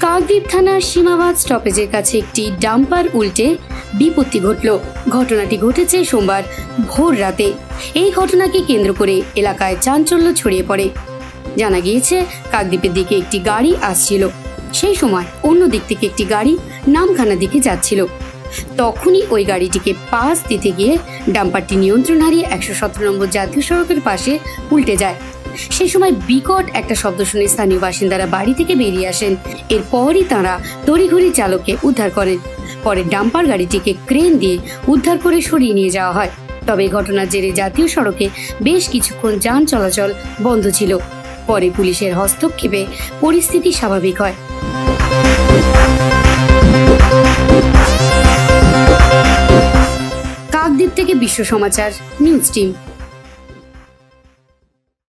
কাকদ্বীপ থানার সীমাবাদ স্টপেজের কাছে একটি ডাম্পার উল্টে বিপত্তি ঘটল। ঘটনাটি ঘটেছে সোমবার ভোর রাতে। এই ঘটনাকে কেন্দ্র করে এলাকায় চাঞ্চল্য ছড়িয়ে পড়ে। জানা গিয়েছে, কাকদ্বীপের দিকে একটি গাড়ি আসছিল। সেই সময় অন্য দিক থেকে একটি গাড়ি নামখানা দিকে যাচ্ছিল। তখনই ওই গাড়িটিকে পাশ দিতে গিয়ে ডাম্পারটি নিয়ন্ত্রণ হারিয়ে একশো সতেরো নম্বর জাতীয় সড়কের পাশে উল্টে যায়। সেই সময় বিকট একটা শব্দ শুনে স্থানীয় বাসিন্দারা বাড়ি থেকে বেরিয়ে আসেন। এরপরই তাঁরা তড়িঘড়ি চালককে উদ্ধার করেন। পরে ডাম্পার গাড়িটিকে ক্রেন দিয়ে উদ্ধার করে সরিয়ে নিয়ে যাওয়া হয়। তবে ঘটনার জেরে জাতীয় সড়কে বেশ কিছুক্ষণ যান চলাচল বন্ধ ছিল। পরে পুলিশের হস্তক্ষেপে পরিস্থিতি স্বাভাবিক হয়। কাকদ্বীপ থেকে Biswa Samachar, news team.